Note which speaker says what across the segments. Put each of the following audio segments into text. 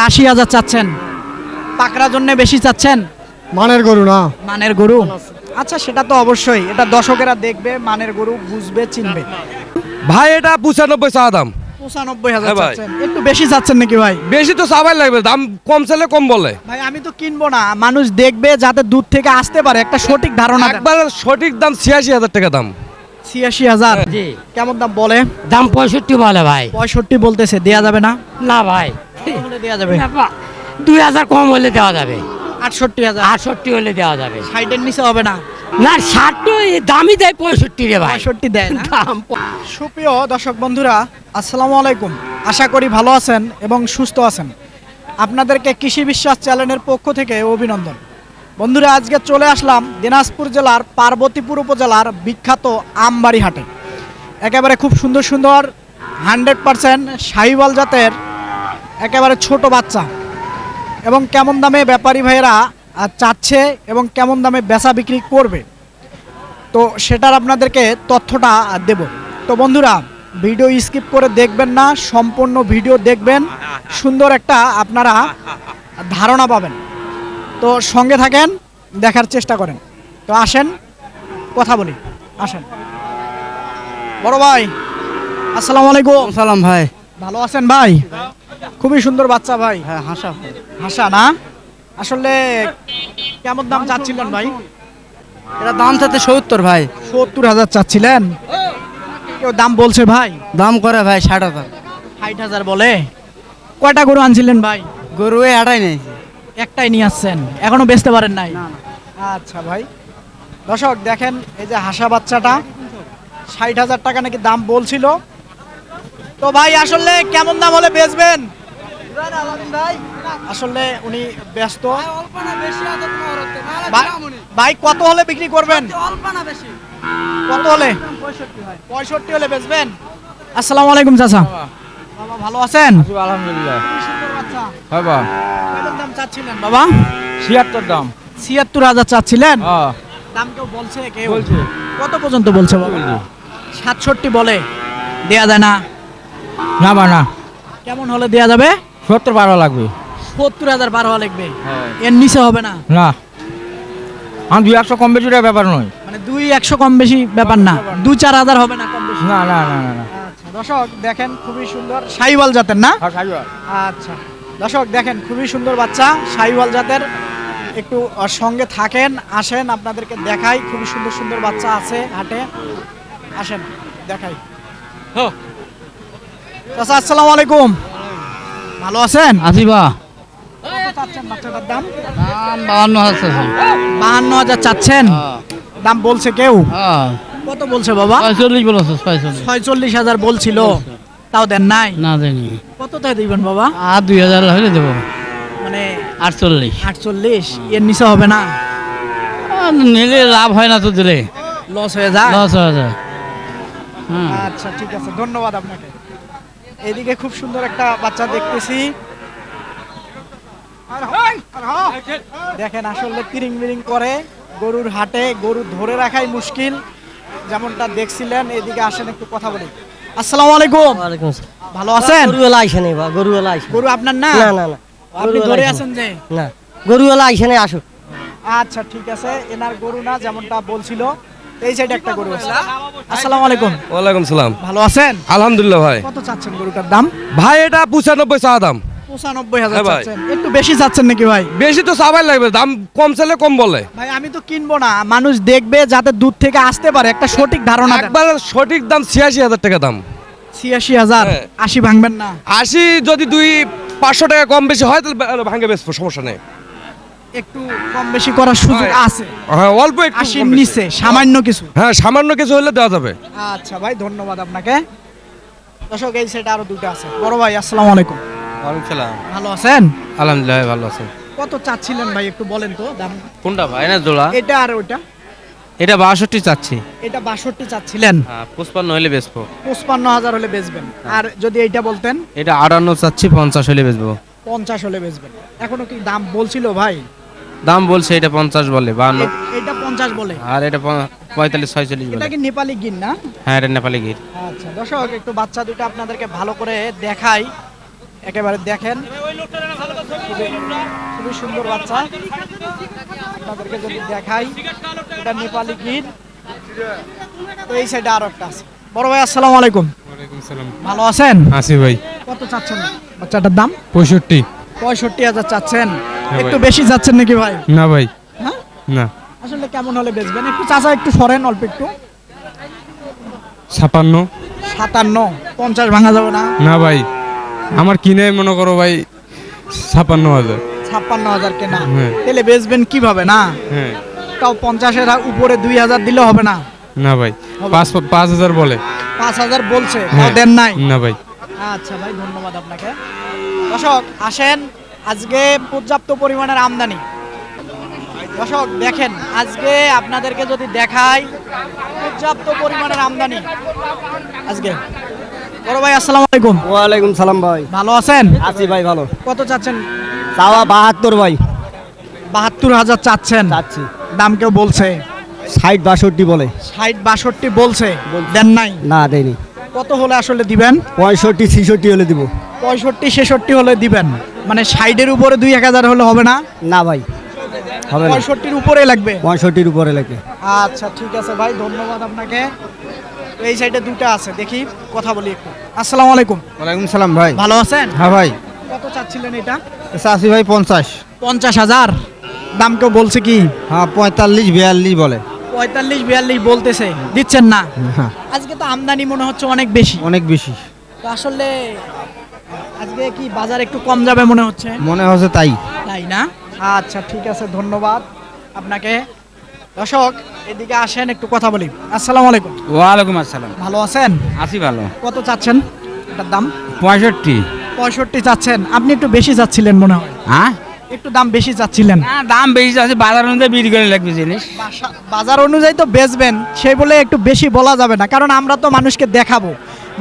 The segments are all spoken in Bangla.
Speaker 1: আশি হাজার চাচ্ছেন। পাকড়ার জন্য বেশি চাচ্ছেন?
Speaker 2: মানের গরু না।
Speaker 1: মানের গরু? আচ্ছা সেটা তো অবশ্যই। এটা দর্শকেরা দেখবে মানের গরু বুঝবে চিনবে।
Speaker 3: ভাই এটা পঁচানব্বই চা দাম।
Speaker 1: পঁচানব্বই হাজার
Speaker 3: হ্যাঁ।
Speaker 1: চাচ্ছেন। একটু বেশি চাচ্ছেন নাকি ভাই?
Speaker 3: বেশি তো চাবাই লাগবে দাম কম চাইলে কম বলে।
Speaker 1: ভাই আমি তো কিনবো না। মানুষ দেখবে যাতে দূর থেকে আসতে পারে। একটা সঠিক ধারণা
Speaker 3: একবার সঠিক দাম ছিয়াশি হাজার টাকা দাম।
Speaker 1: ছিয়াশি হাজার? কেমন দাম বলে?
Speaker 4: দাম পঁয়ষট্টি বলে ভাই।
Speaker 1: পঁয়ষট্টি বলতেছে দেয়া যাবে না?
Speaker 4: না ভাই। দুই হাজার কম হলে দেওয়া যাবে।
Speaker 1: আটষট্টি হাজার?
Speaker 4: আটষট্টি হলে দেওয়া যাবে।
Speaker 1: ষাটের নিচে হবে না?
Speaker 4: না ষাট দামই দেয় পঁয়ষট্টি রে ভাই।
Speaker 1: পঁয়ষট্টি দেয়
Speaker 4: দাম
Speaker 1: সুপ্রিয় দর্শক বন্ধুরা আসসালামু আলাইকুম। আশা করি ভালো আছেন এবং সুস্থ আছেন। আপনাদেরকে কৃষি বিশ্বাস চ্যানেলের পক্ষ থেকে অভিনন্দন। বন্ধুরা আজকে চলে আসলাম দিনাজপুর জেলার পার্বতীপুর উপজেলার বিখ্যাত আমবাড়ি হাটে একেবারে খুব সুন্দর সুন্দর হান্ড্রেড পারসেন্ট সাহিওয়াল জাতের একেবারে ছোট বাচ্চা। এবং কেমন দামে ব্যাপারী ভাইয়েরা চাচ্ছে এবং কেমন দামে বেচা বিক্রি করবে। তো সেটার আপনাদেরকে তথ্যটা দেব। তো বন্ধুরা ভিডিও স্কিপ করে দেখবেন না সম্পূর্ণ ভিডিও দেখবেন। সুন্দর একটা আপনারা ধারণা পাবেন। তো সঙ্গে থাকেন দেখার চেষ্টা করেন। তো আসেন কথা বলি। আসেন। বড় ভাই আসসালামু আলাইকুম।
Speaker 2: সালাম ভাই।
Speaker 1: ভালো আছেন ভাই? খুবই সুন্দর বাচ্চা ভাই।
Speaker 2: হ্যাঁ হাসা।
Speaker 1: হাসা না? আসলে কেমন দাম চাচ্ছিলেন ভাই?
Speaker 2: এটা দাম চাচ্ছে সত্তর ভাই।
Speaker 1: সত্তর হাজার চাচ্ছিলেন? কেউ দাম বলছে ভাই?
Speaker 2: দাম করে ভাই ষাট হাজার।
Speaker 1: ষাট হাজার বলে? কয়টা গরু আনছিলেন ভাই?
Speaker 2: গরু এই আটাই নেই
Speaker 1: একটাই নিয়ে আসছেন। এখনও বেচতে পারেন নাই? আচ্ছা ভাই। দর্শক দেখেন এই যে হাসা বাচ্চাটা ষাট হাজার টাকা নাকি দাম বলছিল। তো ভাই আসলে কেমন দাম হলে বেচবেন? আসলে উনি ব্যস্ত। ভাই- ভাই কত হলে বিক্রি করবেন? কত হলে? পঁয়ষট্টি হলে বেচবেন? আসসালামু আলাইকুম চাচা। বাবা। ভালো আছেন?
Speaker 2: আলহামদুলিল্লাহ।
Speaker 1: বাচ্চা।
Speaker 2: বা
Speaker 1: কেমন দাম চাচ্ছিলেন? বাবা।
Speaker 2: ছিয়াত্তর দাম।
Speaker 1: ছিয়াত্তর হাজার চাচ্ছিলেন?
Speaker 2: হ্যাঁ।
Speaker 1: দাম কেউ বলছে কেউ?
Speaker 2: বলছে।
Speaker 1: কত পর্যন্ত বলছে বাবা? সাতষট্টি বলে। দেয়া যায় না।
Speaker 2: না বা না।
Speaker 1: কেমন হলে দেয়া যাবে?
Speaker 2: সত্তর বারো লাগবে।
Speaker 1: সত্তর হাজার বারো লাগবে।
Speaker 2: হ্যাঁ।
Speaker 1: এর নিচে হবে না?
Speaker 2: না। আমি দুই একশো কম বেশি ব্যাপার নয়।
Speaker 1: মানে দুই একশো কম বেশি ব্যাপার না। দু চার হাজার হবে না কম বেশি?
Speaker 2: না না না না না।
Speaker 1: আচ্ছা দর্শক দেখেন খুবই সুন্দর সাইওয়াল জাতের না? আচ্ছা দর্শক দেখেন খুবই সুন্দর বাচ্চা সাইওয়াল জাতের। একটু সঙ্গে থাকেন আসেন আপনাদেরকে দেখাই। খুবই সুন্দর সুন্দর বাচ্চা আছে হাটে। আসেন দেখাই। চাচা আসসালামু আলাইকুম। ভালো আছেন? চাচ্ছেন বাচ্চাটার দাম
Speaker 4: দাম বাহান্ন হাজার
Speaker 1: বাহান্ন হাজার চাচ্ছেন? দাম বলছে কেউ?
Speaker 4: হ্যাঁ।
Speaker 1: কত বলছে বাবা?
Speaker 4: বলেছে
Speaker 1: ছয়চল্লিশ। হাজার বলছিল। তাও দেন নাই?
Speaker 4: না দেয়নি।
Speaker 1: কত তাই দিবেন বাবা?
Speaker 4: আর দুই হাজার হলে দেবো।
Speaker 1: মানে
Speaker 4: আটচল্লিশ।
Speaker 1: আটচল্লিশ এর নিচে হবে না?
Speaker 4: নিলে লাভ হয় না তো দিলে।
Speaker 1: লস হয়ে যায়?
Speaker 4: লস হয়ে যায়। হ্যাঁ।
Speaker 1: আচ্ছা ঠিক আছে ধন্যবাদ আপনাকে। এদিকে খুব সুন্দর একটা বাচ্চা দেখতেছি। দেখেন আসলে তিরিং বিরিং করে গরুর হাটে গরু ধরে রাখাই মুশকিল যেমনটা দেখছিলেন এদিকে আসেন একটু কথা বলি। আসসালামু আলাইকুম। ভালো আছেন?
Speaker 5: গরুওয়ালা বা গরুওয়ালা
Speaker 1: গরু আপনার না?
Speaker 5: না না না।
Speaker 1: আপনি ধরে আছেন যে?
Speaker 5: না। গরুওয়ালা আইসে নেই
Speaker 1: আচ্ছা ঠিক আছে। এনার গরু না যেমনটা বলছিল। এই সাইডে একটা গরু আছে। আসসালামু আলাইকুম।
Speaker 3: ওয়ালাইকুম সালাম।
Speaker 1: ভালো আছেন?
Speaker 3: আলহামদুলিল্লাহ ভাই।
Speaker 1: কত চাচ্ছেন গরুটার দাম?
Speaker 3: ভাই এটা পঁচানব্বই চা দাম।
Speaker 1: পঁচানব্বই হাজার
Speaker 3: হ্যাঁ।
Speaker 1: চাচ্ছেন। একটু বেশি চাচ্ছেন নাকি ভাই?
Speaker 3: বেশি তো চাবাই লাগবে দাম কম চাইলে কম বলে।
Speaker 1: ভাই আমি তো কিনবো না। মানুষ দেখবে যাতে দূর থেকে আসতে পারে। একটা সঠিক ধারণা
Speaker 3: একবার সঠিক দাম ছিয়াশি হাজার টাকা দাম।
Speaker 1: ছিয়াশি হাজার?
Speaker 3: হ্যাঁ।
Speaker 1: আশি ভাঙবেন না।
Speaker 3: আশি যদি দুই পাঁচশো টাকা কম বেশি হয় তাহলে ভাঙে বেসবো সমস্যা নেই।
Speaker 1: একটু কম বেশি করার সুযোগ আছে।
Speaker 3: হ্যাঁ অল্প একটু
Speaker 1: আশির
Speaker 3: কম বেশি।
Speaker 1: নিচে সামান্য কিছু।
Speaker 3: হ্যাঁ সামান্য কিছু হলে দেওয়া যাবে।
Speaker 1: আচ্ছা ভাই ধন্যবাদ আপনাকে। দর্শক এই আরও দুটো আছে। বড় ভাই আসসালামু আলাইকুম। ভালো আছেন?
Speaker 6: আলহামদুলিল্লাহ ভালো আছে।
Speaker 1: কত চাচ্ছিলেন ভাই একটু বলেন তো দাম।
Speaker 6: কোনটা ভাই? না জোড়া।
Speaker 1: এটা আর ওইটা?
Speaker 6: এটা বাষট্টি চাচ্ছি।
Speaker 1: এটা বাষট্টি চাচ্ছিলেন?
Speaker 6: হ্যাঁ পুষ্পান্ন হলে বেচবো।
Speaker 1: পঁচপান্ন হাজার হলে বেচবেন। আর যদি এইটা বলতেন?
Speaker 6: এটা আটান্ন চাচ্ছি পঞ্চাশ হলে বেচবো।
Speaker 1: পঞ্চাশ হলে বেচবেন। এখনও কি দাম বলছিল ভাই?
Speaker 6: দাম বলছে এটা পঞ্চাশ বলে
Speaker 1: এ- এটা পঞ্চাশ বলে।
Speaker 6: আর এটা পঁয়তাল্লিশ ছয়চল্লিশ
Speaker 1: এটা
Speaker 6: বলে।
Speaker 1: কি নেপালি গিন না?
Speaker 6: হ্যাঁ এটা নেপালি গির।
Speaker 1: আচ্ছা দর্শক একটু বাচ্চা দুটো আপনাদেরকে ভালো করে দেখাই। একেবারে দেখেন। খুবই- সুন্দর বাচ্চা। আপনাদেরকে যদি দেখাই এটা নেপালি গির। তো এই সাইডে আরও একটা আছে। বড় ভাই আসসালামু আলাইকুম। ভালো আছেন?
Speaker 7: আসি ভাই।
Speaker 1: কত চাচ্ছেন? বাচ্চাটার দাম?
Speaker 7: পঁয়ষট্টি।
Speaker 1: পঁয়ষট্টি হাজার চাচ্ছেন। একটু বেশি চাচ্ছেন নাকি ভাই?
Speaker 7: না ভাই।
Speaker 1: হ্যাঁ?
Speaker 7: না।
Speaker 1: আসলে কেমন হলে বেচবেন? একটু চাচা একটু সরেন অল্প একটু।
Speaker 7: ছাপান্ন।
Speaker 1: সাতান্ন। পঞ্চাশ ভাঙা যাবে না?
Speaker 7: না ভাই। আমার কিনে মনে করো ভাই ছাপান্ন হাজার।
Speaker 1: ছাপ্পান্ন হাজার কেনা।
Speaker 7: হ্যাঁ।
Speaker 1: তাহলে বেচবেন কীভাবে না?
Speaker 7: হ্যাঁ।
Speaker 1: তাও পঞ্চাশের উপরে দুই হাজার দিলে হবে না?
Speaker 7: না ভাই। পাঁচ পাঁচ হাজার বলে।
Speaker 1: পাঁচ হাজার বলছে। তাও
Speaker 7: হ্যাঁ।
Speaker 1: দেন নাই?
Speaker 7: না ভাই।
Speaker 1: আচ্ছা ভাই ধন্যবাদ আপনাকে। দর্শক আসেন আজকে পর্যাপ্ত পরিমাণের আমদানি। দর্শক দেখেন আজকে আপনাদেরকে যদি দেখাই পর্যাপ্ত পরিমাণের আমদানি। আজকে। বড় ভাই আসসালামু আলাইকুম।
Speaker 5: ওয়ালাইকুম সালাম ভাই।
Speaker 1: ভালো আছেন?
Speaker 5: আছি ভাই ভালো।
Speaker 1: কত চাচ্ছেন?
Speaker 5: চাওয়া বাহাত্তর ভাই।
Speaker 1: বাহাত্তর হাজার চাচ্ছেন?
Speaker 5: চাচ্ছি।
Speaker 1: দাম কেউ বলছে?
Speaker 5: ষাট বাষট্টি বলে।
Speaker 1: ষাট বাষট্টি বলছে? দেন নাই?
Speaker 5: না দেয়নি।
Speaker 1: কত হলে আসলে দিবেন?
Speaker 5: পঁয়ষট্টি ছিষট্টি হলে দিব।
Speaker 1: পঁয়ষট্টি ছেষট্টি হলে দিবেন। মানে সাইডের উপরে দুই এক হাজার হলে হবে না?
Speaker 5: না ভাই হবে না।
Speaker 1: পঁয়ষট্টির উপরে লাগবে?
Speaker 5: পঁয়ষট্টির উপরে লাগবে
Speaker 1: আচ্ছা ঠিক আছে ভাই ধন্যবাদ আপনাকে। এই সাইডে দুটো আছে দেখি কথা বলি একটু। আসসালামু আলাইকুম।
Speaker 6: ওয়ালাইকুম সালাম ভাই।
Speaker 1: ভালো আছেন?
Speaker 6: হ্যাঁ ভাই।
Speaker 1: কত চাচ্ছিলেন এটা?
Speaker 6: চাষি ভাই পঞ্চাশ।
Speaker 1: পঞ্চাশ হাজার? দাম কেউ বলছে কি?
Speaker 6: হ্যাঁ পঁয়তাল্লিশ বিয়াল্লিশ বলে।
Speaker 1: পঁয়তাল্লিশ বিয়াল্লিশ বলতেছে। দিচ্ছেন না? আজকে তো আমদানি মনে হচ্ছে অনেক বেশি।
Speaker 6: অনেক বেশি।
Speaker 1: তো আসলে আজকে কি বাজার একটু কম যাবে মনে হচ্ছে?
Speaker 6: মনে হচ্ছে তাই।
Speaker 1: তাই না? আচ্ছা ঠিক আছে ধন্যবাদ আপনাকে। দর্শক এদিকে আসেন একটু কথা বলি। আসসালামু আলাইকুম।
Speaker 2: ওয়ালাইকুম আসসালাম।
Speaker 1: ভালো আছেন?
Speaker 2: আছি ভালো।
Speaker 1: কত চাচ্ছেন? এটার দাম?
Speaker 2: পঁয়ষট্টি।
Speaker 1: পঁয়ষট্টি চাচ্ছেন। আপনি একটু বেশি চাচ্ছিলেন মনে হয়।
Speaker 2: হ্যাঁ?
Speaker 1: একটু দাম বেশি চাচ্ছিলেন
Speaker 2: না দাম বেশি আছে বাজার অনুযায়ী বিক্রি করে লাগবে জিনিস।
Speaker 1: বাজার অনুযায়ী তো বেচবেন সেই বলে একটু বেশি বলা যাবে না কারণ আমরা তো মানুষকে দেখাবো।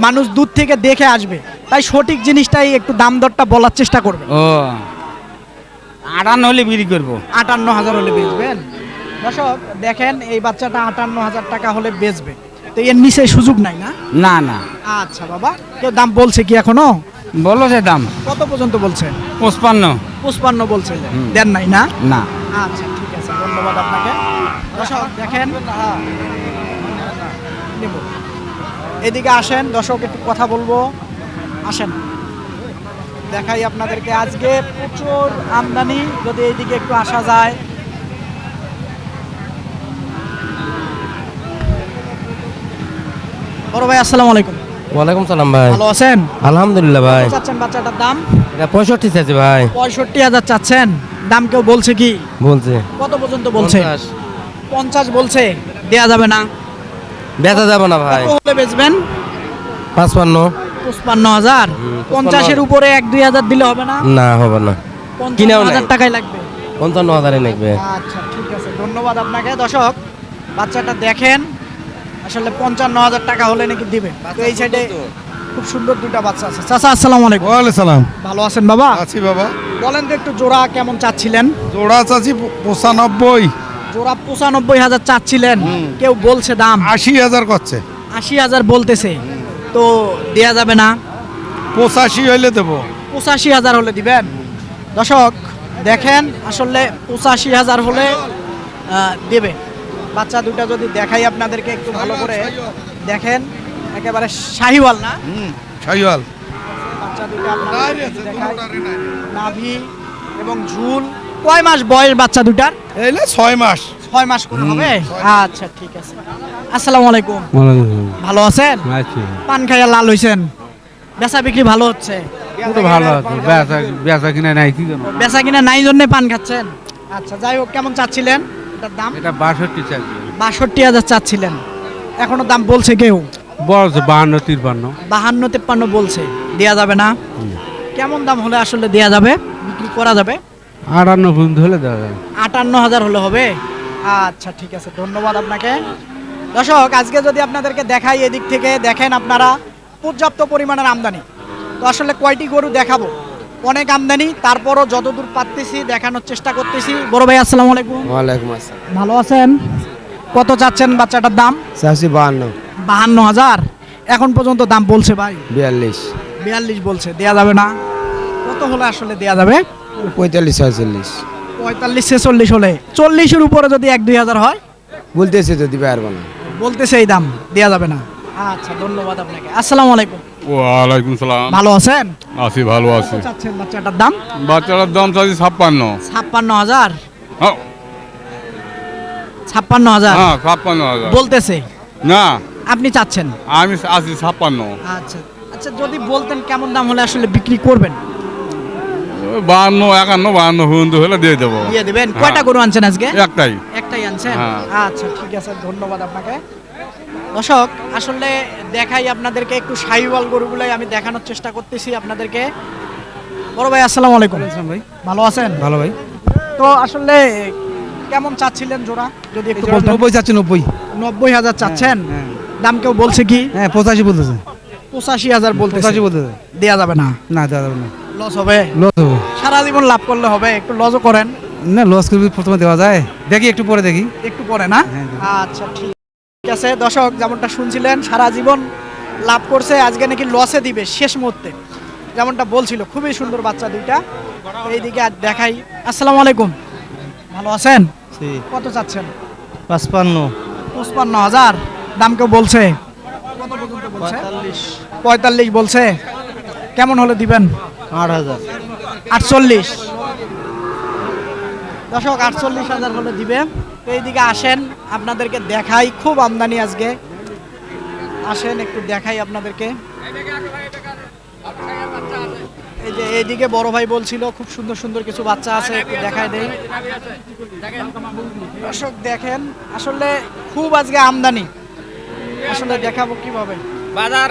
Speaker 1: মানুষ দূর থেকে দেখে আসবে। তাই সঠিক জিনিসটাই একটু দাম দরটা বলার চেষ্টা করবে
Speaker 2: ও। আটান্ন হলে বিক্রি করব।
Speaker 1: আটান্ন হাজার হলে বেচবেন। দর্শক দেখেন এই বাচ্চাটা আটান্ন হাজার টাকা হলে বেচবে। তো এর নিচে সুযোগ নাই না?
Speaker 2: না না।
Speaker 1: আচ্ছা বাবা কেউ দাম বলছে কি এখনও?
Speaker 2: বলো সে দাম।
Speaker 1: কত পর্যন্ত বলছে?
Speaker 2: পঁচপান্ন।
Speaker 1: পুষ্পান্ন বলছে দেন নাই না?
Speaker 2: না।
Speaker 1: আচ্ছা ঠিক আছে ধন্যবাদ আপনাকে। দর্শক দেখেন এদিকে আসেন দর্শক একটু কথা বলব। আসেন। দেখাই আপনাদেরকে আজকে প্রচুর আমদানি যদি এইদিকে একটু আসা যায়। বড় ভাই আসসালামু আলাইকুম।
Speaker 6: ওয়ালাইকুম সালাম ভাই।
Speaker 1: ভালো আছেন?
Speaker 6: আলহামদুলিল্লাহ ভাই।
Speaker 1: চাচ্ছেন বাচ্চাটার দাম?
Speaker 6: এটা পঁয়ষট্টি চাইছে ভাই।
Speaker 1: পঁয়ষট্টি হাজার চাচ্ছেন। দাম কেউ বলছে কি?
Speaker 6: বলছে।
Speaker 1: কত পর্যন্ত বলছে?
Speaker 6: পঞ্চাশ।
Speaker 1: বলছে। দেয়া যাবে না।
Speaker 6: বেচা যাবে না ভাই।
Speaker 1: বেচবেন?
Speaker 6: পাঁচপান্ন।
Speaker 1: পঁচপান্ন হাজার। পঞ্চাশের উপরে এক দুই হাজার দিলে হবে না?
Speaker 6: না হবে না।
Speaker 1: পঞ্চান্ন
Speaker 6: কিনেও
Speaker 1: হাজার টাকাই লাগবে।
Speaker 6: পঞ্চান্ন হাজারে নেবে
Speaker 1: আচ্ছা ঠিক আছে। ধন্যবাদ আপনাকে। দর্শক বাচ্চাটা দেখেন। আসলে পঞ্চান্ন হাজার টাকা হলে নাকি দিবে। তো এই সাইডে খুব সুন্দর দুটা বাচ্চা আছে। চাচা আসসালামু আলাইকুম।
Speaker 8: ওয়ালাইকুম সালাম।
Speaker 1: ভালো আছেন বাবা?
Speaker 8: আছি বাবা।
Speaker 1: বলেন তো একটু জোড়া কেমন চাচ্ছিলেন?
Speaker 8: জোড়া চাচ্ছি পঁচানব্বই।
Speaker 1: জোড়া পঁচানব্বই হাজার চাচ্ছিলেন। কেউ বলছে দাম?
Speaker 8: আশি হাজার করছে।
Speaker 1: আশি হাজার বলতেছে। তো দেয়া যাবে না।
Speaker 8: পঁচাশি হইলে দেবো।
Speaker 1: পঁচাশি হাজার হলে দিবেন। দর্শক দেখেন আসলে পঁচাশি হাজার হলে দেবে। বাচ্চা দুটা যদি দেখাই আপনাদেরকে একটু ভালো করে। দেখেন একেবারে শাহিওয়াল না?
Speaker 8: হুম শাহিওয়াল।
Speaker 1: বাচ্চা দুটা নাভি এবং ঝুল। কয় মাস বয়স বাচ্চা দুটার
Speaker 8: এইলে ছয় মাস।
Speaker 1: ছয় মাস করে হবে? আচ্ছা ঠিক আছে। আসসালামু আলাইকুম। ভালো আছেন? পান খাইয়া লাল হইছেন। বেচা বিক্রি ভালো হচ্ছে?
Speaker 7: ভালো আছে। বেচা বেচা কিনা নাই কি জানো?
Speaker 1: বেচা কিনা নাই জন্য পান খাচ্ছেন? আচ্ছা যাই হোক কেমন চাচ্ছিলেন? এটার দাম?
Speaker 7: এটা বাষট্টি চাইছে
Speaker 1: বাষট্টি হাজার চাচ্ছিলেন। এখনও দাম বলছে কেউ?
Speaker 7: বলছে বাহান্ন তিরপান্ন।
Speaker 1: বাহান্ন তেপ্পান্ন বলছে। দেয়া যাবে না? কেমন দাম হলে আসলে দেয়া যাবে? বিক্রি করা যাবে?
Speaker 7: আটান্ন পর্যন্ত হলে দেওয়া যাবে।
Speaker 1: আটান্ন হাজার হলে হবে? আচ্ছা ঠিক আছে ধন্যবাদ আপনাকে। দর্শক আজকে যদি আপনাদেরকে দেখাই এদিক থেকে দেখেন আপনারা পর্যাপ্ত পরিমাণের আমদানি। তো আসলে কয়টি গরু দেখাবো? অনেক আমদানি তারপরও যতদূর পারতেছি দেখানোর চেষ্টা করতেছি। বড় ভাই আসসালামু আলাইকুম।
Speaker 6: ওয়ালাইকুম আসসালাম।
Speaker 1: ভালো আছেন? কত চাচ্ছেন বাচ্চাটার দাম?
Speaker 6: চাষি বাহান্ন।
Speaker 1: বাহান্ন হাজার? এখন পর্যন্ত দাম বলছে ভাই?
Speaker 6: বিয়াল্লিশ।
Speaker 1: বিয়াল্লিশ বলছে দেয়া যাবে না? কত হলে আসলে দেয়া যাবে?
Speaker 6: পঁয়তাল্লিশ ছয়চল্লিশ।
Speaker 1: পঁয়তাল্লিশ ছেচল্লিশ হলে। চল্লিশের উপরে যদি এক দুই হাজার হয়?
Speaker 6: বলতেছে তো দিবে পারব না
Speaker 1: বলতেছে এই দাম দেয়া যাবে না। আচ্ছা ধন্যবাদ আপনাকে। আসসালামু আলাইকুম।
Speaker 7: ওয়ালাইকুম সালাম।
Speaker 1: ভালো আছেন?
Speaker 7: আছি ভালো আছি।
Speaker 1: চাচ্ছেন বাচ্চাটার দাম?
Speaker 7: বাচ্চাটার দাম চাচ্ছি ছাপ্পান্ন।
Speaker 1: ছাপ্পান্ন হাজার?
Speaker 7: হ্যাঁ,
Speaker 1: ছাপ্পান্ন হাজার?
Speaker 7: হ্যাঁ ছাপ্পান্ন হাজার।
Speaker 1: বলতেছে।
Speaker 7: না।
Speaker 1: আপনি চাচ্ছেন?
Speaker 7: আমি আছি ছাপ্পান্ন।
Speaker 1: আচ্ছা। আচ্ছা যদি বলতেন কেমন দাম হলে আসলে বিক্রি করবেন?
Speaker 7: বাহান্ন একান্ন বাহান্ন হুন্দ হলে দিয়ে দেবো।
Speaker 1: দিয়ে দিবেন।
Speaker 7: হ্যাঁ।
Speaker 1: কয়টা গরু আনছেন আজকে?
Speaker 7: একটাই।
Speaker 1: একটাই আনছেন?
Speaker 7: হ্যাঁ।
Speaker 1: আচ্ছা ঠিক আছে ধন্যবাদ আপনাকে। দর্শক আসলে দেখাই আপনাদেরকে একটু সাইওয়াল গরুগুলাই আমি দেখানোর চেষ্টা করতেছি আপনাদেরকে। বড় ভাই আসসালামু আলাইকুম।
Speaker 5: ভাই
Speaker 1: ভালো আছেন?
Speaker 5: ভালো ভাই।
Speaker 1: তো আসলে কেমন চাচ্ছিলেন জোড়া? যদি একটু বলতেন।
Speaker 5: নব্বই চাচ্ছি নব্বই।
Speaker 1: নব্বই হাজার চাচ্ছেন? দাম কেউ বলছে কি?
Speaker 5: হ্যাঁ পঁচাশি বলতেছে।
Speaker 1: পঁচাশি হাজার বলতে
Speaker 5: বলতেছে।
Speaker 1: দেয়া যাবে না।
Speaker 5: না দেওয়া যাবে না।
Speaker 1: লস হবে?
Speaker 5: লস হবে।
Speaker 1: সারা জীবন লাভ করলে হবে একটু লসও করেন।
Speaker 5: না লস করবি প্রথমে দেওয়া যায়। দেখি একটু পরে দেখি।
Speaker 1: একটু পরে না?
Speaker 5: হ্যাঁ,
Speaker 1: আচ্ছা ঠিক আছে। দর্শক যেমনটা শুনছিলেন সারা জীবন লাভ করছে আজকে নাকি লসে দিবে শেষ মুহূর্তে। যেমনটা বলছিল খুবই সুন্দর বাচ্চা দুইটা। এইদিকে আর দেখাই। আসসালামু আলাইকুম। ভালো আছেন? কত চাচ্ছেন?
Speaker 5: পাঁচপান্ন।
Speaker 1: পঁচপান্ন হাজার। দাম কেউ বলছে? পঁয়তাল্লিশ বলছে। কেমন হলে দিবেন?
Speaker 5: আট হাজার।
Speaker 1: আটচল্লিশ। দশক আটচল্লিশ হাজার হলে দিবে। তো এইদিকে আসেন, আপনাদেরকে দেখাই খুব আমদানি আজকে। আসেন, একটু দেখাই আপনাদেরকে। এই যে এইদিকে বড় ভাই বলছিল, খুব সুন্দর সুন্দর কিছু বাচ্চা আছে দেখাই দেই। দর্শক, দেখেন, আসলে খুব আজকে আমদানি। আসলে দেখাবো কীভাবে।
Speaker 6: বাজার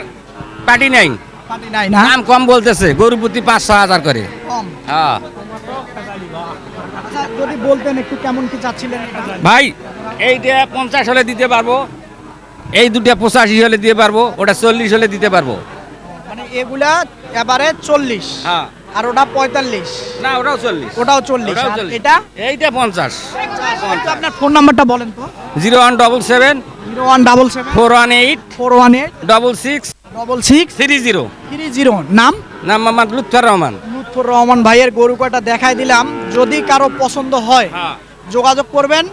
Speaker 6: পাটি নাই।
Speaker 1: পানি নাই না?
Speaker 6: দাম কম বলতেছে গরু প্রতি পাঁচ ছ হাজার করে।
Speaker 1: কম।
Speaker 6: হ্যাঁ।
Speaker 1: আচ্ছা যদি বলতেন একটু কেমন কি চাচ্ছিলেন এটা
Speaker 6: ভাই এইটা পঞ্চাশ হলে দিতে পারব এই দুটা পঁচাশি হলে দিতে পারব ওটা চল্লিশ হলে দিতে পারব।
Speaker 1: মানে এগুলা এবারে চল্লিশ
Speaker 6: হ্যাঁ।
Speaker 1: আর ওটা পঁয়তাল্লিশ।
Speaker 6: না ওটাও চল্লিশ।
Speaker 1: ওটাও চল্লিশ
Speaker 6: ওটাও
Speaker 1: আর
Speaker 6: চল্লিশ।
Speaker 1: এটা?
Speaker 6: এইটা পঞ্চাশ।
Speaker 1: একটু আপনার ফোন নাম্বারটা বলেন তো।
Speaker 6: Zero one double seven
Speaker 1: zero one double seven
Speaker 6: four one eight
Speaker 1: four one eight
Speaker 6: double six
Speaker 1: double six
Speaker 6: three zero
Speaker 1: three zero নাম?
Speaker 6: নাম মোহাম্মদ লুৎফর রহমান।
Speaker 1: লুৎফর রহমান ভাইয়ের গরু কয়টা দেখাই দিলাম। যদি কারও পছন্দ হয়
Speaker 6: হ্যাঁ।
Speaker 1: যোগাযোগ করবেন।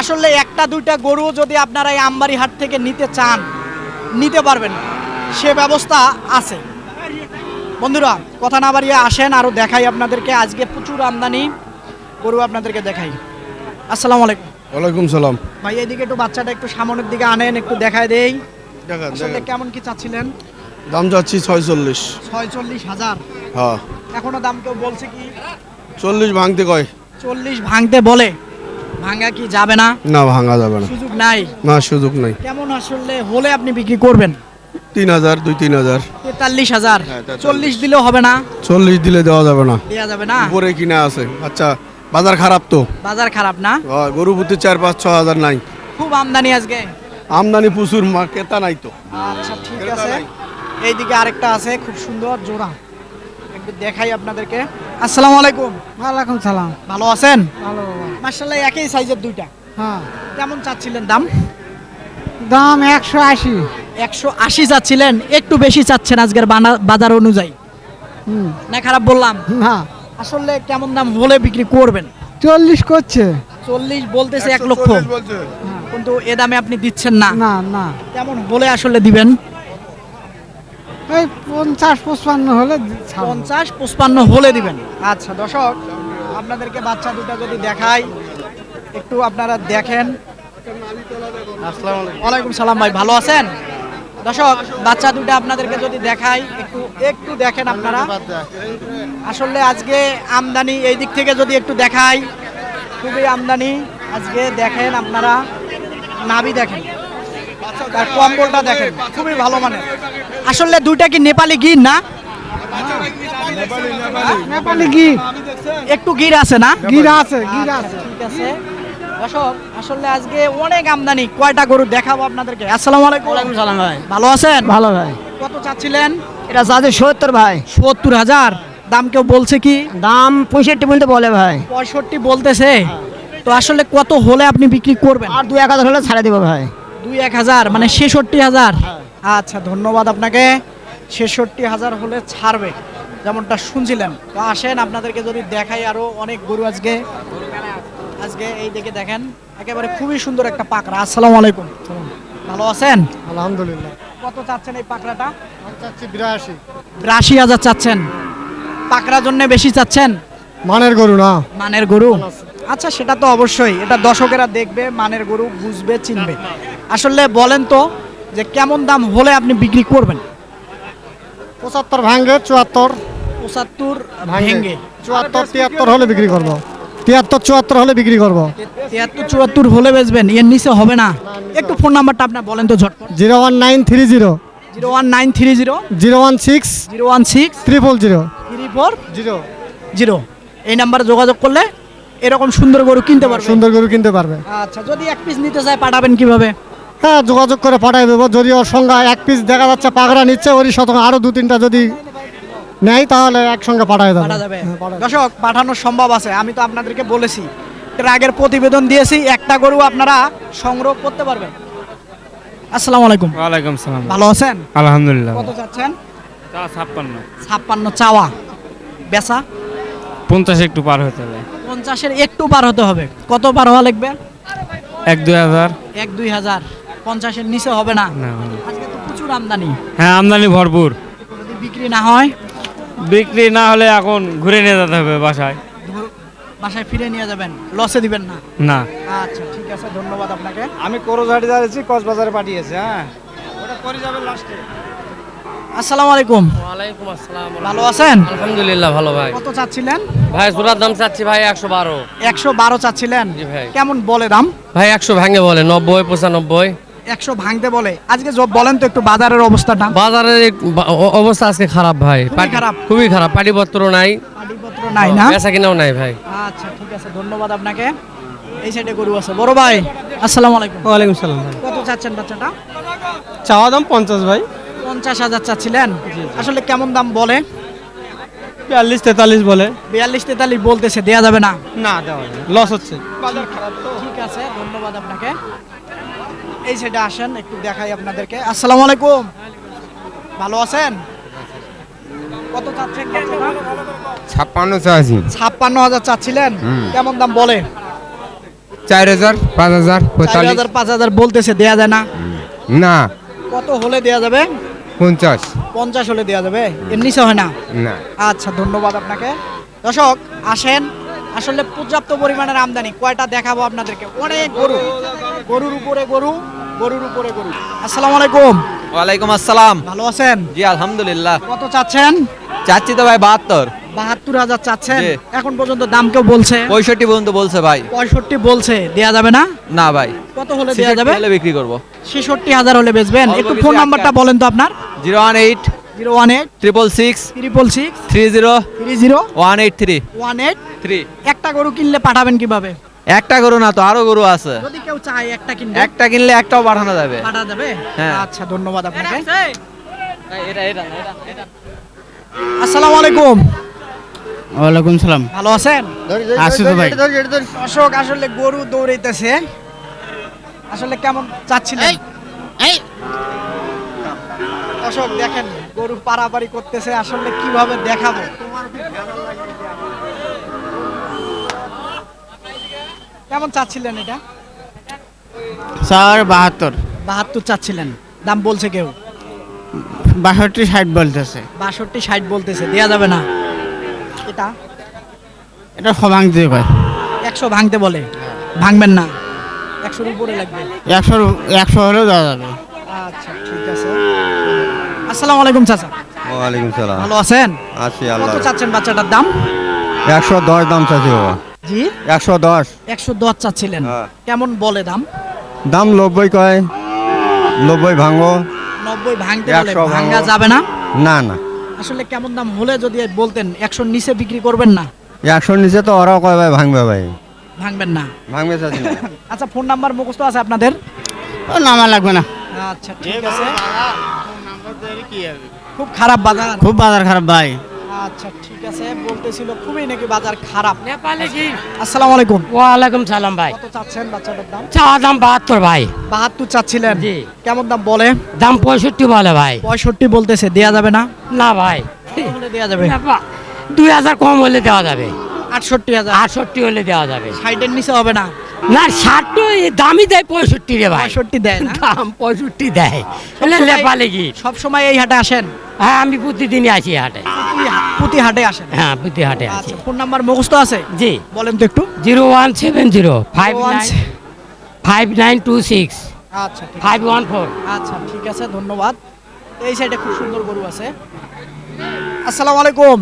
Speaker 1: আসলে একটা দুইটা গরু যদি আপনারা এই আমবাড়ি হাট থেকে নিতে চান নিতে পারবেন। সে ব্যবস্থা আছে। বন্ধুরা কথা না বাড়িয়ে আসেন আরও দেখাই আপনাদেরকে। আজকে প্রচুর আমদানি। গরু আপনাদেরকে দেখাই। আসসালামু আলাইকুম।
Speaker 8: ওয়ালাইকুম সালাম।
Speaker 1: ভাই এদিকে একটু বাচ্চাটা একটু সামনের দিকে আনেন একটু দেখায় দেই।
Speaker 8: দেখান
Speaker 1: আসলে কেমন কি চাচ্ছিলেন?
Speaker 8: দাম যাচ্ছি ছয়চল্লিশ।
Speaker 1: ছয়চল্লিশ হাজার।
Speaker 8: হ্যাঁ।
Speaker 1: এখনও দাম কেউ বলছে কি?
Speaker 8: চল্লিশ ভাঙতে কয়?
Speaker 1: চল্লিশ ভাঙতে বলে। ভাঙা কি যাবে না?
Speaker 8: না ভাঙা যাবে না।
Speaker 1: সুযোগ নাই।
Speaker 8: না সুযোগ নাই।
Speaker 1: কেমন আসলে হলে আপনি বিক্রি করবেন?
Speaker 8: তিন হাজার দুই তিন হাজার।
Speaker 1: তেতাল্লিশ হাজার।
Speaker 8: হ্যাঁ।
Speaker 1: চল্লিশ দিলেও হবে না?
Speaker 8: চল্লিশ দিলে দেওয়া যাবে না।
Speaker 1: দেওয়া যাবে না?
Speaker 8: উপরে কিনা আছে। আচ্ছা বাজার খারাপ তো?
Speaker 1: বাজার খারাপ না?
Speaker 8: হয়, গরু প্রতি চার পাঁচ ছ হাজার নাই।
Speaker 1: খুব আমদানি আজকে।
Speaker 8: আমদানি প্রচুর মা ক্রেতা নাই তো।
Speaker 1: আচ্ছা ঠিক আছে। এইদিকে আরেকটা আছে খুব সুন্দর জোড়া। একটু দেখাই আপনাদেরকে। আসসালামু আলাইকুম।
Speaker 5: ওয়ালাইকুম সালাম।
Speaker 1: ভালো আছেন?
Speaker 5: ভালো
Speaker 1: মার্শাল্লাহ একই সাইজের দুইটা।
Speaker 5: হ্যাঁ।
Speaker 1: কেমন চাচ্ছিলেন দাম?
Speaker 5: দাম একশো আশি।
Speaker 1: একশো আশি চাচ্ছিলেন একটু বেশি চাচ্ছেন আজকের বাজার অনুযায়ী। না খারাপ বললাম।
Speaker 5: না।
Speaker 1: আসলে কেমন দাম হলে বিক্রি করবেন?
Speaker 5: চল্লিশ করছে।
Speaker 1: চল্লিশ বলতেছে এক লক্ষ। কিন্তু এ দামে আপনি দিচ্ছেন না।
Speaker 5: না না।
Speaker 1: কেমন হলে আসলে দিবেন?
Speaker 5: এই পঞ্চাশ পঁচপান্ন হলে
Speaker 1: পঞ্চাশ পঁচপান্ন হলে দিবেন। আচ্ছা দর্শক আপনাদেরকে বাচ্চা দুটো যদি দেখাই একটু আপনারা দেখেন। ওয়ালাইকুম সালাম ভাই ভালো আছেন? দর্শক বাচ্চা দুটো আপনাদেরকে যদি দেখাই একটু একটু দেখেন আপনারা। আসলে আজকে আমদানি এই দিক থেকে যদি একটু দেখাই খুবই আমদানি। আজকে দেখেন আপনারা নাভি দেখেন। তার কম্বলটা দেখেন খুবই ভালো মানের। আসলে দুইটা কি নেপালি গির না?
Speaker 5: নেপালি গির।
Speaker 1: একটু গির আছে না?
Speaker 5: গির আছে গির আছে।
Speaker 1: ঠিক আছে। দর্শক আসলে আজকে অনেক আমদানি। কয়টা গরু দেখাবো আপনাদেরকে? আসসালামু আলাইকুম।
Speaker 4: সালাম ভাই।
Speaker 1: ভালো আছেন?
Speaker 5: ভালো ভাই।
Speaker 1: কত চাচ্ছিলেন?
Speaker 5: এটা যাদের সত্তর ভাই।
Speaker 1: সত্তর হাজার? দাম কেউ বলছে কি?
Speaker 5: দাম পঁয়ষট্টি পর্যন্ত বলে ভাই।
Speaker 1: পঁয়ষট্টি বলতেছে? তো আসলে কত হলে আপনি বিক্রি করবেন?
Speaker 5: আর দু এক হাজার হলে ছাড়ে দেবো ভাই।
Speaker 1: দুই এক হাজার মানে ছেষট্টি হাজার? আচ্ছা ধন্যবাদ আপনাকে। ছেষট্টি হাজার হলে ছাড়বে যেমনটা শুনছিলেন। তো আসেন আপনাদেরকে যদি দেখাই আরও অনেক গরু আজকে। আজকে এই দিকে দেখেন একেবারে খুবই সুন্দর একটা পাকড়া। আসসালামু আলাইকুম। ভালো আছেন?
Speaker 5: আলহামদুলিল্লাহ।
Speaker 1: কত চাচ্ছেন এই পাকড়াটা?
Speaker 5: চাচ্ছি বিরাশি।
Speaker 1: বিরাশি হাজার চাচ্ছেন। পাকড়ার জন্য বেশি চাচ্ছেন?
Speaker 5: মানের গরু না।
Speaker 1: মানের গরু? আচ্ছা সেটা তো অবশ্যই। এটা দর্শকেরা দেখবে মানের গরু বুঝবে চিনবে। আসলে বলেন তো যে কেমন দাম হলে আপনি বিক্রি করবেন?
Speaker 5: পঁচাত্তর ভাঙ্গে চুয়াত্তর।
Speaker 1: পঁচাত্তর ভেঙ্গে।
Speaker 5: চুয়াত্তর তিয়াত্তর হলে বিক্রি করব। তিয়াত্তর চুয়াত্তর হলে বিক্রি করব।
Speaker 1: তিয়াত্তর চুয়াত্তর হলে বেচবেন এর নিচে হবে না। একটু ফোন নাম্বারটা আপনার বলেন তো ঝটপট।
Speaker 5: Zero one nine three zero.
Speaker 1: Zero one nine three zero.
Speaker 5: Zero one six
Speaker 1: zero one six
Speaker 5: triple zero.
Speaker 1: Three four
Speaker 5: zero.
Speaker 1: Zero. এই নাম্বারে যোগাযোগ করলে এরকম সুন্দর গরু কিনতে পারবেন
Speaker 5: সুন্দর গরু কিনতে পারবে।
Speaker 1: আচ্ছা যদি এক পিস নিতে চায় পাঠাবেন কীভাবে?
Speaker 5: হ্যাঁ যোগাযোগ করে পাঠাই দেবো। যদি ওর সঙ্গে এক পিস দেখা যাচ্ছে পাগড়া নিচ্ছে ওরই শতক আরও দু তিনটা যদি নেয় তাহলে একসঙ্গে পাঠাই
Speaker 1: যাবে
Speaker 5: হ্যাঁ।
Speaker 1: দর্শক পাঠানো সম্ভব আছে। আমি তো আপনাদেরকে বলেছি এর আগের প্রতিবেদন দিয়েছি একটা গরু আপনারা সংগ্রহ করতে পারবেন। আসসালামু আলাইকুম।
Speaker 7: ওয়ালাইকুম সালাম।
Speaker 1: ভালো আছেন?
Speaker 7: আলহামদুলিল্লাহ।
Speaker 1: কত চাচ্ছেন
Speaker 7: ছাপ্পান্ন।
Speaker 1: ছাপ্পান্ন চাওয়া। বেচা?
Speaker 7: পঞ্চাশ একটু পার হতে হবে।
Speaker 1: পঞ্চাশের একটু পার হতে হবে। কত পার হওয়া লাগবে?
Speaker 7: এক দুই হাজার।
Speaker 1: এক দুই হাজার। পঞ্চাশের নিচে হবে না। আজকে তো প্রচুর আমদানি।
Speaker 7: হ্যাঁ আমদানি ভরপুর।
Speaker 1: যদি বিক্রি না হয়?
Speaker 7: বিক্রি না হলে এখন ঘুরে নিয়ে যেতে হবে বাসায়।
Speaker 1: বাসায় ফিরে নিয়ে যাবেন লসে দিবেন না?
Speaker 7: না।
Speaker 1: আচ্ছা ঠিক আছে ধন্যবাদ আপনাকে।
Speaker 2: আমি করোঝাটি দাঁড়িয়েছি কক্সবাজারে পাঠিয়েছি হ্যাঁ।
Speaker 1: ওটা আসসালামু আলাইকুম।
Speaker 4: ওয়ালাইকুম আসসালাম
Speaker 1: ভালো আছেন?
Speaker 4: আলহামদুলিল্লাহ ভালো ভাই।
Speaker 1: কত চাচ্ছিলেন?
Speaker 4: ভাই সুরার দাম চাচ্ছি ভাই একশো বারো।
Speaker 1: একশো বারো চাচ্ছিলেন?
Speaker 4: জি ভাই।
Speaker 1: কেমন বলে দাম?
Speaker 4: ভাই একশো ভাঙে বলে নব্বই পঁচানব্বই।
Speaker 1: একশো ভাঙতে বলে। আজকে বলেন তো একটু বাজারের অবস্থাটা।
Speaker 4: বাজারের অবস্থা আজকে খারাপ ভাই।
Speaker 1: খারাপ।
Speaker 4: খুবই খারাপ। পাটিপত্র নাই।
Speaker 1: পাটিপত্র নাই না?
Speaker 4: বেচা কিনাও নাই ভাই।
Speaker 1: আচ্ছা ঠিক আছে ধন্যবাদ আপনাকে। এই সাইডে গরু আছে। বড় ভাই আসসালামু আলাইকুম।
Speaker 5: ওয়ালাইকুম সালাম
Speaker 1: কত চাচ্ছেন বাচ্চাটা?
Speaker 5: চাওয়া দাম পঞ্চাশ ভাই।
Speaker 1: পঞ্চাশ হাজার চাচ্ছিলেন? আসলে কেমন দাম বলে?
Speaker 5: বিয়াল্লিশ তেতাল্লিশ বলে।
Speaker 1: বিয়াল্লিশ তেতাল্লিশ বলতেছে দেয়া যাবে না?
Speaker 5: না দেওয়া লস হচ্ছে।
Speaker 1: ঠিক আছে ধন্যবাদ আপনাকে। এই সাইডে আসেন একটু দেখাই আপনাদেরকে। আসসালামু আলাইকুম। ভালো আছেন? কত চাচ্ছেন
Speaker 7: ছাপ্পান্ন
Speaker 1: হাজার চাচ্ছিলেন? কেমন দাম বলে
Speaker 7: চার হাজার পাঁচ হাজার
Speaker 1: চার হাজার পাঁচ হাজার বলতেছে দেয়া যায় না?
Speaker 7: না।
Speaker 1: কত হলে দেয়া যাবে?
Speaker 7: পঞ্চাশ।
Speaker 1: পঞ্চাশ হলে দেয়া যাবে? এর নিচে হয় না?
Speaker 7: না।
Speaker 1: আচ্ছা ধন্যবাদ আপনাকে। দর্শক আসেন। আসলে পর্যাপ্ত পরিমাণের আমদানি। কয়টা দেখাবো আপনাদেরকে? অনেক গরু। গরুর উপরে গরু। গরুর উপরে গরু। আসসালামু আলাইকুম।
Speaker 9: ওয়ালাইকুম আসসালাম।
Speaker 1: ভালো আছেন?
Speaker 9: জি আলহামদুলিল্লাহ।
Speaker 1: কত চাচ্ছেন?
Speaker 9: চাচ্ছি তো ভাই বাহাত্তর।
Speaker 1: বাহাত্তর হাজার চাচ্ছেন?
Speaker 9: জি।
Speaker 1: এখন পর্যন্ত দাম কেউ বলছে?
Speaker 9: পঁয়ষট্টি পর্যন্ত বলছে ভাই।
Speaker 1: পঁয়ষট্টি বলছে দেয়া যাবে না?
Speaker 9: না ভাই।
Speaker 1: কত হলে দেয়া যাবে?
Speaker 9: হলে বিক্রি করব।
Speaker 1: ছেষট্টি হাজার হলে বেচবেন।
Speaker 9: অল্প
Speaker 1: একটু ফোন নাম্বারটা বলেন তো আপনার।
Speaker 9: Zero one eight
Speaker 1: zero one eight
Speaker 9: triple six
Speaker 1: triple six
Speaker 9: three zero
Speaker 1: three zero
Speaker 9: one eight three
Speaker 1: one eight
Speaker 9: three.
Speaker 1: একটা গরু কিনলে পাঠাবেন কীভাবে?
Speaker 9: একটা গরু না তো আরও গরু আছে।
Speaker 1: যদি কেউ চায় একটা কিনবে।
Speaker 9: একটা কিনলে একটাও পাঠানো যাবে।
Speaker 1: পাঠা যাবে?
Speaker 9: হ্যাঁ।
Speaker 1: আচ্ছা ধন্যবাদ আপনাকে। আসসালামু আলাইকুম।
Speaker 4: ওয়ালাইকুম সালাম।
Speaker 1: ভালো আছেন?
Speaker 4: আছি তো ভাই।
Speaker 1: দর্শক আসলে গরু দৌড়াইতেছে। আসলে কেমন চাচ্ছিলেন? দর্শক দেখেন গরু পারাপারি করতেছে। আসলে কীভাবে দেখাবো? কেমন চাচ্ছিলেন এটা?
Speaker 5: চার বাহাত্তর।
Speaker 1: বাহাত্তর চাচ্ছিলেন। দাম বলছে কেউ?
Speaker 5: বাষট্টি ষাট বলতেছে।
Speaker 1: বাষট্টি ষাট বলতেছে দেয়া যাবে না। এটা?
Speaker 5: এটা দিয়ে কয়
Speaker 1: একশো ভাঙতে বলে। ভাঙবেন না। একশোর উপরে লাগবে।
Speaker 5: একশো একশো হলেও দেওয়া যাবে।
Speaker 1: আচ্ছা ঠিক আছে। আসসালামু আলাইকুম চাচা।
Speaker 8: ওয়ালাইকুম সালাম।
Speaker 1: ভালো আছেন?
Speaker 8: আছি আল্লাহ
Speaker 1: কত চাচ্ছেন বাচ্চাটার দাম?
Speaker 8: একশো দশ দাম চাচ্ছি বাবা।
Speaker 1: জি?
Speaker 8: একশো দশ।
Speaker 1: একশো দশ চাচ্ছিলেন।
Speaker 8: হ্যাঁ।
Speaker 1: কেমন বলে দাম?
Speaker 8: দাম নব্বই কয় নব্বই ভাঙো।
Speaker 1: নব্বই ভাঙতে বলে
Speaker 8: ভাঙো।
Speaker 1: ভাঙা। যাবে না?
Speaker 8: না না।
Speaker 1: আসলে কেমন দাম হলে যদি বলতেন একশোর নিচে বিক্রি করবেন না?
Speaker 8: একশোর নিচে তো ওরাও কয় ভাই ভাঙবে ভাই।
Speaker 1: ভাঙবেন না?
Speaker 8: ভাঙবে চাচ্ছি না
Speaker 1: আচ্ছা ফোন নাম্বার মুখস্থ আছে আপনাদের?
Speaker 5: নামা লাগবে না।
Speaker 1: আচ্ছা ঠিক আছে। খুব খারাপ বাজার
Speaker 5: খুব বাজার খারাপ ভাই।
Speaker 1: আচ্ছা ঠিক আছে। বলতেছিল খুবই নাকি বাজার খারাপ?
Speaker 10: নেপালে কি?
Speaker 1: আসসালামু আলাইকুম।
Speaker 10: ওয়ালাইকুম সালাম ভাই।
Speaker 1: কত চাচ্ছেন বাচ্চাটার দাম?
Speaker 10: চা দাম বাহাত্তর ভাই।
Speaker 1: বাহাত্তর চাচ্ছিলেন।
Speaker 10: জি।
Speaker 1: কেমন দাম বলে?
Speaker 10: দাম পঁয়ষট্টি বলে ভাই।
Speaker 1: পঁয়ষট্টি বলতেছে দেয়া যাবে না?
Speaker 10: না ভাই।
Speaker 1: হলে দেয়া যাবে।
Speaker 10: দুই হাজার কম হলে দেওয়া যাবে।
Speaker 1: আটষট্টি হাজার।
Speaker 10: আটষট্টি হলে দেওয়া যাবে।
Speaker 1: ষাটের নিচে হবে না।
Speaker 10: না ষাট তো এই দামই দেয় পঁয়ষট্টি রে ভাই।
Speaker 1: পঁয়ষট্টি দেয় না?
Speaker 10: দাম পঁয়ষট্টি দেয়।
Speaker 1: সবসময়-
Speaker 10: নেপালে কি
Speaker 1: সব সময় এই হাটে আসেন?
Speaker 10: হ্যাঁ আমি প্রতিদিনই আসি হাটে।
Speaker 1: প্রতি হাটে আসেন?
Speaker 10: হ্যাঁ প্রতি হাটে আছি
Speaker 1: আচ্ছা ফোন নাম্বার মুখস্থ আছে?
Speaker 10: জি।
Speaker 1: বলেন তো একটু।
Speaker 10: Zero one seven zero five nine five nine two six.
Speaker 1: আচ্ছা
Speaker 10: ফাইভ ওয়ান ফোর।
Speaker 1: আচ্ছা ঠিক আছে ধন্যবাদ। এই সাইডে খুব সুন্দর গরু আছে। আসসালামু আলাইকুম।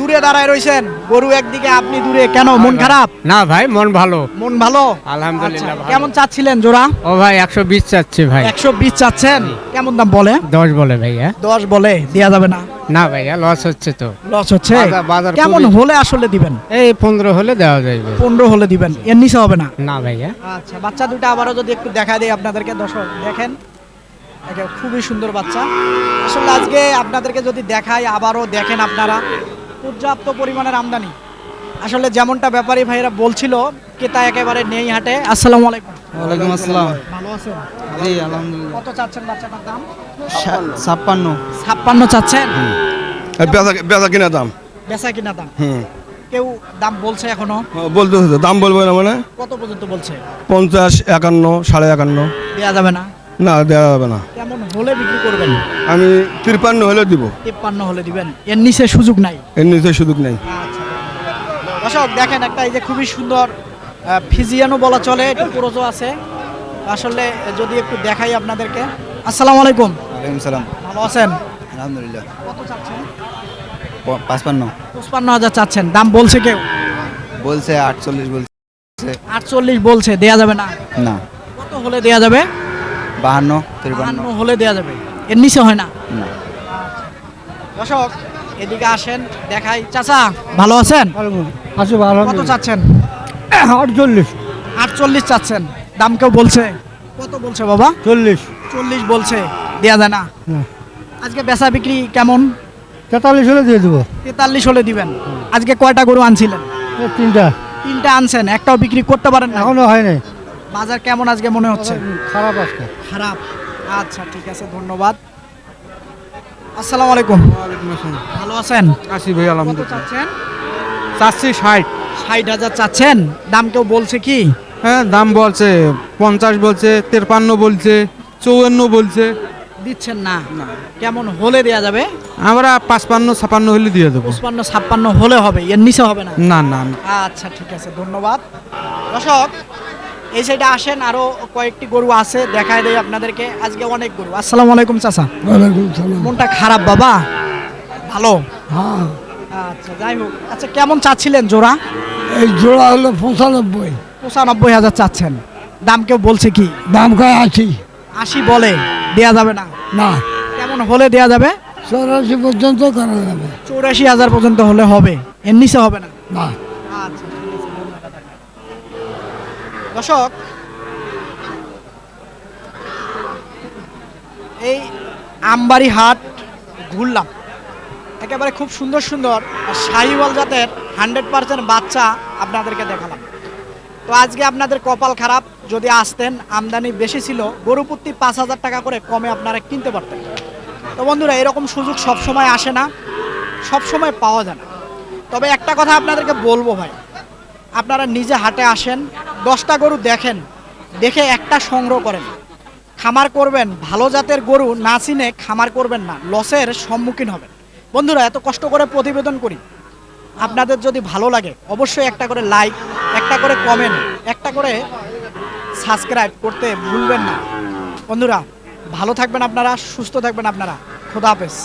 Speaker 1: দূরে দাঁড়ায় রয়েছেন গরু একদিকে আপনি দূরে। কেন মন খারাপ?
Speaker 4: না ভাই মন ভালো।
Speaker 1: মন ভালো?
Speaker 4: আলহামদুলিল্লাহ
Speaker 1: আচ্ছা,
Speaker 4: ভালো।
Speaker 1: কেমন চাচ্ছিলেন জোড়া?
Speaker 4: ও ভাই একশো বিশ চাচ্ছে ভাই।
Speaker 1: একশো বিশ চাচ্ছেন? কেমন দাম বলে?
Speaker 4: দশ বলে ভাইয়া।
Speaker 1: দশ বলে দেয়া যাবে না।
Speaker 4: না ভাইয়া লস হচ্ছে তো।
Speaker 1: লস হচ্ছে?
Speaker 4: বাজার- বাজার
Speaker 1: কেমন
Speaker 4: খুবই-
Speaker 1: হলে আসলে দিবেন?
Speaker 4: এই পনেরো হলে দেওয়া যাবে
Speaker 1: পনেরো হলে দিবেন এর নিচে হবে না?
Speaker 4: না ভাইয়া।
Speaker 1: আচ্ছা বাচ্চা দুটো আবারও যদি একটু দেখা দেয় আপনাদেরকে দর্শক দেখেন। একে খুবই সুন্দর বাচ্চা। আসলে আজকে আপনাদেরকে যদি দেখাই আবারও দেখেন আপনারা। পর্যাপ্ত পরিমাণের আমদানি। আসলে যেমনটা ব্যাপারী ভাইরা বলছিল ক্রেতা একেবারে নেই হাটে। আসসালামু আলাইকুম।
Speaker 9: ওয়ালাইকুম আসসালাম।
Speaker 1: ভালো আছেন?
Speaker 9: জি আলহামদুলিল্লাহ।
Speaker 1: কত চাচ্ছেন বাচ্চাটার দাম?
Speaker 9: ছাপ্পান্ন।
Speaker 1: ছাপ্পান্ন চাচ্ছেন?
Speaker 8: বেচা বেচা কিনা দাম।
Speaker 1: বেচা কিনা দাম।
Speaker 8: হুম।
Speaker 1: কেউ দাম বলছে এখনও?
Speaker 8: বলতে দাম বলবে না মানে?
Speaker 1: কত পর্যন্ত বলছে?
Speaker 8: পঞ্চাশ একান্ন সাড়ে একান্ন।
Speaker 1: দেয়া যাবে না।
Speaker 8: না দেওয়া যাবে না।
Speaker 1: কেমন হলে বিক্রি করবেন?
Speaker 8: আমি তিরপান্ন হলে দিব।
Speaker 1: তিপ্পান্ন হলে দিবেন। এর নিচে সুযোগ নাই?
Speaker 8: এর নিচে সুযোগ নেই।
Speaker 1: আচ্ছা দর্শক দেখেন একটা এই যে খুবই সুন্দর আহ, ফিজিয়ানও বলা চলে একটু পুরোজো আছে। আসলে যদি একটু দেখাই আপনাদেরকে। আসসালামু আলাইকুম।
Speaker 9: ওয়ালাইকুম সালাম।
Speaker 1: ভালো আছেন?
Speaker 9: আলহামদুলিল্লাহ।
Speaker 1: কত চাচ্ছেন?
Speaker 9: পাঁচপান্ন।
Speaker 1: পঁচপান্ন হাজার চাচ্ছেন। দাম বলছে কেউ?
Speaker 9: বলছে আটচল্লিশ বলছে।
Speaker 1: আটচল্লিশ বলছে দেয়া যাবে না?
Speaker 9: না।
Speaker 1: কত হলে দেয়া যাবে?
Speaker 9: বাহান্ন
Speaker 1: বাহান্ন হলে দেয়া যাবে। এর নিচে হয় না। দর্শক এদিকে আসেন দেখাই। চাচা ভালো আছেন?
Speaker 5: ভালো
Speaker 1: কত চাচ্ছেন?
Speaker 5: আটচল্লিশ।
Speaker 1: আটচল্লিশ চাচ্ছেন। দাম কেউ বলছে? কত বলছে বাবা?
Speaker 5: চল্লিশ।
Speaker 1: চল্লিশ বলছে। দেয়া যায় না। আজকে বেচা বিক্রি কেমন?
Speaker 5: তেতাল্লিশ হলে দিয়ে দেবো।
Speaker 1: তেতাল্লিশ হলে দিবেন। আজকে কয়টা গরু আনছিলেন?
Speaker 5: তিনটা।
Speaker 1: তিনটা আনছেন একটাও বিক্রি করতে পারেন না
Speaker 5: এখনও হয়নি।
Speaker 1: বাজার কেমন আজকে মনে হচ্ছে?
Speaker 5: খারাপ আজকে।
Speaker 1: খারাপ। আচ্ছা ঠিক আছে ধন্যবাদ। আসসালামু আলাইকুম। ভালো আছেন?
Speaker 7: আসি ভাই
Speaker 1: কত
Speaker 7: আলহামদুলিল্লাহ।
Speaker 1: চাচ্ছেন?
Speaker 7: চাচ্ছি ষাট।
Speaker 1: ষাট হাজার চাচ্ছেন? দাম কেউ বলছে কি?
Speaker 7: হ্যাঁ দাম বলছে পঞ্চাশ বলছে তেরপান্ন বলছে চৌয়ান্ন বলছে।
Speaker 1: দিচ্ছেন না? কেমন হলে দেয়া যাবে?
Speaker 7: আমরা পাঁচপান্ন ছাপান্ন হলে দিয়ে দেবো।
Speaker 1: পঁচপান্ন ছাপ্পান্ন হলে হবে এর নিচে হবে না?
Speaker 7: না না না।
Speaker 1: আচ্ছা ঠিক আছে ধন্যবাদ। দর্শক এই সাইডে আসেন আরও কয়েকটি গরু আছে দেখায় দেয় আপনাদেরকে। আজকে অনেক গরু। আসসালামু আলাইকুম চাচা। মনটা খারাপ বাবা? ভালো? আচ্ছা যাই হোক। আচ্ছা কেমন চাচ্ছিলেন জোড়া?
Speaker 5: এই জোড়া হলো পঁচানব্বই।
Speaker 1: পঁচানব্বই হাজার চাচ্ছেন। দাম কেউ বলছে কি?
Speaker 5: দাম কয় আশি।
Speaker 1: আশি বলে দেয়া যাবে না?
Speaker 5: না।
Speaker 1: কেমন হলে দেয়া যাবে?
Speaker 5: চৌরাশি পর্যন্ত করা যাবে।
Speaker 1: চৌরাশি হাজার পর্যন্ত হলে হবে। এর নিচে হবে না?
Speaker 5: না।
Speaker 1: দর্শক, এই আমবাড়ি হাট ঘুরলাম। একেবারে খুব সুন্দর সুন্দর শাহিওয়াল জাতের হান্ড্রেড পার্সেন্ট বাচ্চা আপনাদেরকে দেখালাম। তো আজকে আপনাদের কপাল খারাপ, যদি আসতেন, আমদানি বেশি ছিল, গরু প্রতি পাঁচ হাজার টাকা করে কমে আপনারা কিনতে পারতেন। তো বন্ধুরা, এরকম সুযোগ সব সময় আসে না সব সময় পাওয়া যায় না। তবে একটা কথা আপনাদেরকে বলব ভাই, আপনারা নিজে হাটে আসেন দশটা গরু দেখেন, দেখে একটা সংগ্রহ করেন। খামার করবেন, ভালো জাতের গরু না চিনে খামার করবেন না, লসের সম্মুখীন হবেন। বন্ধুরা, এত কষ্ট করে প্রতিবেদন করি। আপনাদের যদি ভালো লাগে, অবশ্যই একটা করে লাইক, একটা করে কমেন্ট, একটা করে সাবস্ক্রাইব করতে ভুলবেন না। বন্ধুরা, ভালো থাকবেন আপনারা, সুস্থ থাকবেন আপনারা। খোদা হাফেজ।